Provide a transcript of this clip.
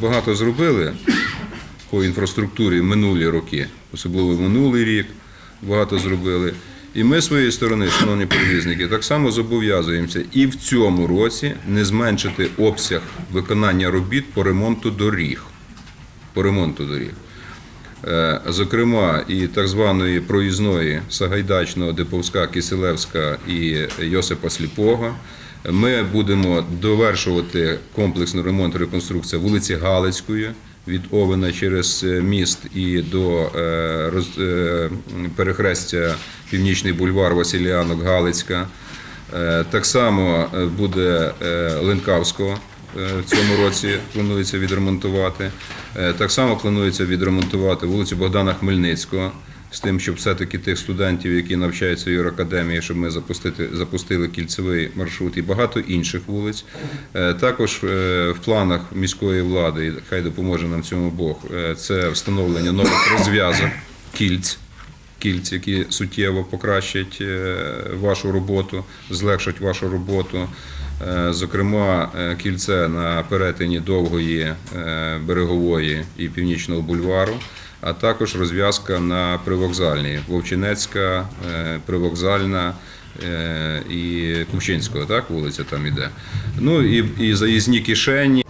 багато зробили по інфраструктурі минулі роки, особливо минулий рік багато зробили. І ми з своєї сторони, шановні перевізники, так само зобов'язуємося і в цьому році не зменшити обсяг виконання робіт по ремонту доріг. По ремонту доріг. Е, Зокрема, і так званої проїзної Сагайдачного, Диповська, Киселевська і Йосипа Сліпого. Ми будемо довершувати комплексний ремонт реконструкція вулиці Галицької від Овена через е, міст і до е, е, перехрестя Північний бульвар Василіанок Галицька. Так само буде Ленкавського в цьому році планується відремонтувати. Так само планується відремонтувати вулицю Богдана Хмельницького з тим, щоб все-таки тих студентів, які навчаються в Юракадемії, щоб ми запустити, запустили кільцевий маршрут і багато інших вулиць. Е, Також е, в планах міської влади, і хай допоможе нам цьому Бог, е, це встановлення нових розв'язок кільць кільць, які суттєво покращать вашу роботу, злегшать вашу роботу. Е, Зокрема, е, кільце на перетині довгої е, берегової і північного бульвару, а також розв'язка на привокзальній Вовчинецька, привокзальна. І Купчинського, так, вулиця там іде. Ну і, і заїзні кишені.